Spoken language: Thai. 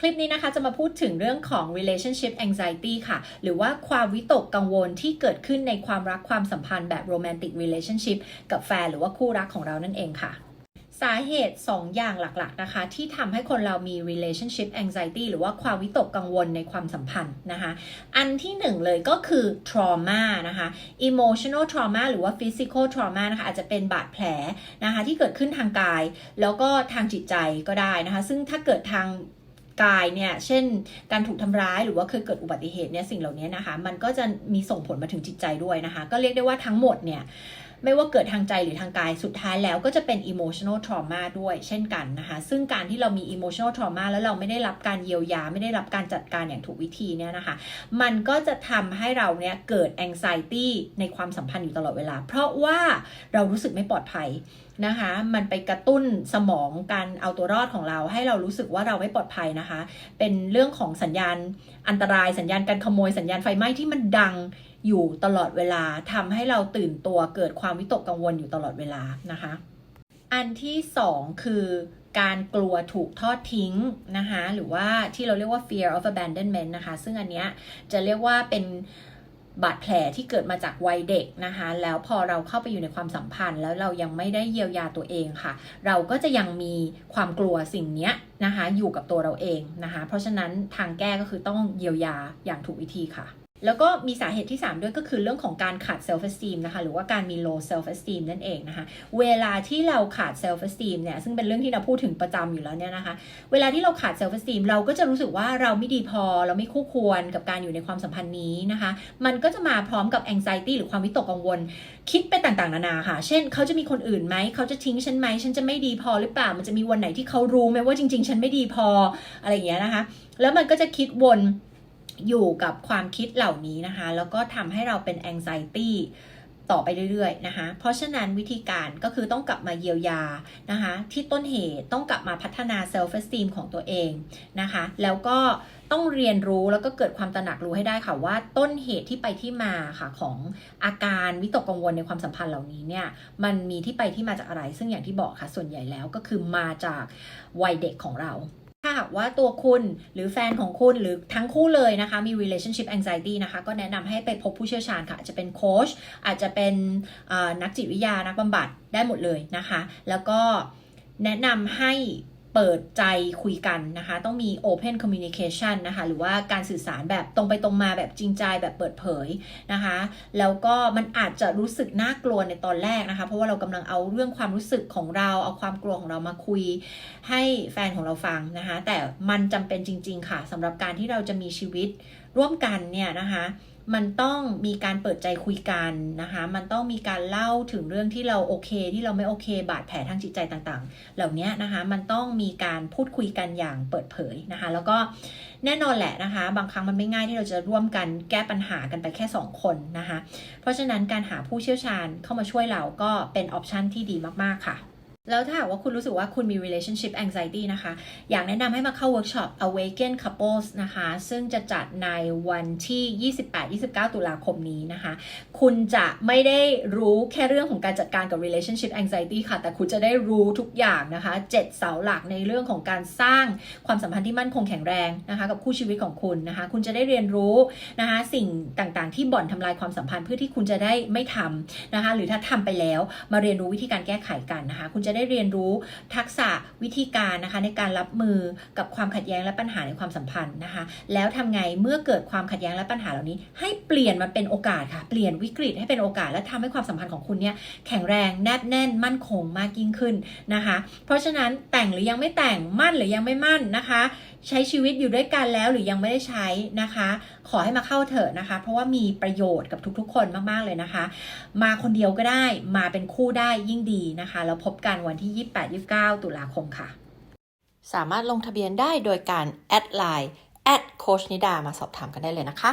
คลิปนี้นะคะจะมาพูดถึงเรื่องของ relationship anxiety ค่ะ หรือว่าความวิตกกังวลที่เกิดขึ้นในความรักความสัมพันธ์แบบ romantic relationship กับแฟนหรือว่าคู่รักของเรานั่นเองค่ะสาเหตุ 2 อย่างหลักๆนะคะ ที่ทำให้คนเรามี relationship anxiety หรือว่าความวิตกกังวลในความสัมพันธ์นะคะ อันที่หนึ่งเลยก็คือ trauma นะคะ emotional trauma หรือว่า physical trauma นะคะ อาจจะเป็นบาดแผลนะคะ ที่เกิดขึ้นทางกาย แล้วก็ทางจิตใจก็ได้นะคะ ซึ่งถ้าเกิดทาง กายเนี่ยเช่นการถูกทำร้ายหรือว่าเคยเกิดอุบัติเหตุเนี่ยสิ่งเหล่านี้นะคะ มันก็จะมีส่งผลมาถึงจิตใจด้วยนะคะ ก็เรียกได้ว่าทั้งหมดเนี่ย ไม่ว่าเกิดทางใจหรือทางกายสุดท้ายแล้วก็จะเป็น emotional trauma ด้วยเช่นกันนะคะ ซึ่งการที่เรามี emotional trauma แล้วเราไม่ได้รับการเยียวยา ไม่ได้รับการจัดการอย่างถูกวิธีเนี่ยนะคะ มันก็จะทำให้เราเนี่ยเกิด anxiety ในความสัมพันธ์อยู่ตลอดเวลา เพราะว่าเรารู้สึกไม่ปลอดภัยนะคะ มันไปกระตุ้นสมองการเอาตัวรอดของเรา ให้เรารู้สึกว่าเราไม่ปลอดภัยนะคะ เป็นเรื่องของสัญญาณอันตรายสัญญาณการขโมยสัญญาณไฟไหม้ที่มันดัง อยู่ตลอดเวลาทำให้เราตื่นตัวเกิดความวิตกกังวลอยู่ตลอดเวลานะคะ อันที่สองคือการกลัวถูกทอดทิ้งนะคะหรือว่าที่เราเรียกว่า fear of abandonment นะคะ ซึ่งอันเนี้ยจะเรียกว่าเป็นบาดแผลที่เกิดมาจากวัยเด็กนะคะ แล้วพอเราเข้าไปอยู่ในความสัมพันธ์ แล้วเรายังไม่ได้เยียวยาตัวเองค่ะ เราก็จะยังมีความกลัวสิ่งนี้นะคะ อยู่กับตัวเราเองนะคะ เพราะฉะนั้นทางแก้ก็คือต้องเยียวยาอย่างถูกวิธีค่ะ แล้วก็มีสาเหตุที่ 3 ด้วยก็คือเรื่องของการขาด self esteem นะคะหรือว่าการมี low self esteem นั่นเองนะคะ เวลาที่เราขาด self esteem เนี่ยซึ่งเป็นเรื่องที่เราพูดถึงประจำอยู่แล้วเนี่ยนะคะ เวลาที่เราขาด self esteem เราก็จะรู้สึกว่าเราไม่ดีพอ เราไม่คู่ควรกับการอยู่ในความสัมพันธ์นี้นะคะ มันก็จะมาพร้อมกับ anxiety หรือความวิตกกังวล คิดไปต่างๆนานาค่ะ เช่นเขาจะมีคนอื่นไหมเขาจะทิ้งฉันไหมฉันจะไม่ดีพอหรือเปล่ามันจะมีวันไหนที่เขารู้ไหมว่าจริง ๆ ฉันไม่ดีพออะไรอย่างเงี้ยนะคะ แล้วมันก็จะคิดวน อยู่กับความคิดเหล่านี้นะคะ แล้วก็ทำให้เราเป็น anxiety ต่อไปเรื่อยๆนะคะ เพราะฉะนั้นวิธีการก็คือต้องกลับมาเยียวยานะคะ ที่ต้นเหตุต้องกลับมาพัฒนา self esteem ของตัวเองนะคะ แล้วก็ต้องเรียนรู้แล้วก็เกิดความตระหนักรู้ให้ได้ค่ะว่าต้นเหตุที่ไปที่มาค่ะของอาการวิตกกังวลในความสัมพันธ์เหล่านี้เนี่ยมันมีที่ไปที่มาจากอะไร ซึ่งอย่างที่บอกค่ะส่วนใหญ่แล้วก็คือมาจากวัยเด็กของเรา ถ้าหากว่าตัวคุณหรือแฟนของคุณหรือทั้งคู่เลยนะคะ มี relationship anxiety นะคะ ก็แนะนำให้ไปพบผู้เชี่ยวชาญค่ะ อาจจะเป็นโค้ชอาจจะเป็นนักจิตวิทยานักบำบัดได้หมดเลยนะคะ แล้วก็แนะนำให้ เปิดใจคุยกันนะคะ ต้องมี open communication นะคะ หรือว่าการสื่อสารแบบตรงไปตรงมาแบบจริงใจแบบเปิดเผยนะคะ แล้วก็มันอาจจะรู้สึกน่ากลัวในตอนแรกนะคะ เพราะว่าเรากำลังเอาเรื่องความรู้สึกของเรา เอาความกลัวของเรามาคุยให้แฟนของเราฟังนะคะ แต่มันจำเป็นจริง ๆ ค่ะสำหรับการที่เราจะมีชีวิตร่วมกันเนี่ยนะคะ มันต้องมีการเปิดใจคุยกันนะคะ มันต้องมีการเล่าถึงเรื่องที่เราโอเค ที่เราไม่โอเค บาดแผลทางจิตใจต่างๆ เหล่านี้นะคะ มันต้องมีการพูดคุยกันอย่างเปิดเผยนะคะ แล้วก็แน่นอนแหละนะคะ บางครั้งมันไม่ง่ายที่เราจะร่วมกันแก้ปัญหากันไปแค่ 2 คนนะคะ เพราะฉะนั้นการหาผู้เชี่ยวชาญเข้ามาช่วยเราก็เป็นออปชันที่ดีมากๆค่ะ แล้วถ้าหากว่าคุณรู้สึกว่าคุณมี relationship anxiety นะคะ อยากแนะนำให้มาเข้าเวิร์กช็อป awaken couples นะคะ ซึ่งจะจัดในวันที่ 28-29 ตุลาคมนี้นะคะ คุณจะไม่ได้รู้แค่เรื่องของการจัดการกับ relationship anxiety ค่ะ แต่คุณจะได้รู้ทุกอย่างนะคะ 7 เสาหลักในเรื่องของการสร้างความสัมพันธ์ที่มั่นคงแข็งแรงนะคะ กับคู่ชีวิตของคุณนะคะ คุณจะได้เรียนรู้นะคะ สิ่งต่างๆ ที่บ่อนทำลายความสัมพันธ์เพื่อที่คุณจะได้ไม่ทำนะคะ หรือถ้าทำไปแล้วมาเรียนรู้วิธีการแก้ไขกันนะคะ คุณจะะได้เรียนรู้ทักษะวิธีการนะคะในการรับมือกับความขัดแย้งและปัญหาในความสัมพันธ์นะคะ แล้วทำไงเมื่อเกิดความขัดแย้งและปัญหาเหล่านี้ ให้เปลี่ยนมันเป็นโอกาสค่ะ เปลี่ยนวิกฤตให้เป็นโอกาส และทำให้ความสัมพันธ์ของคุณเนี่ยแข็งแรงแนบแน่นมั่นคงมากยิ่งขึ้นนะคะ เพราะฉะนั้นแต่งหรือยังไม่แต่งมั่นหรือยังไม่มั่นนะคะใช้ชีวิตอยู่ด้วยกันแล้วหรือยังไม่ได้ใช้นะคะ ขอให้มาเข้าเถอะนะคะ เพราะว่ามีประโยชน์กับทุกๆ คนมากๆเลยนะคะ มาคนเดียวก็ได้มาเป็นคู่ได้ยิ่งดีนะคะ แล้วพบกันวันที่ 28-29 ตุลาคมค่ะ สามารถลงทะเบียนได้โดยการแอดไลน์แอดโคชนิดามาสอบถามกันได้เลยนะคะ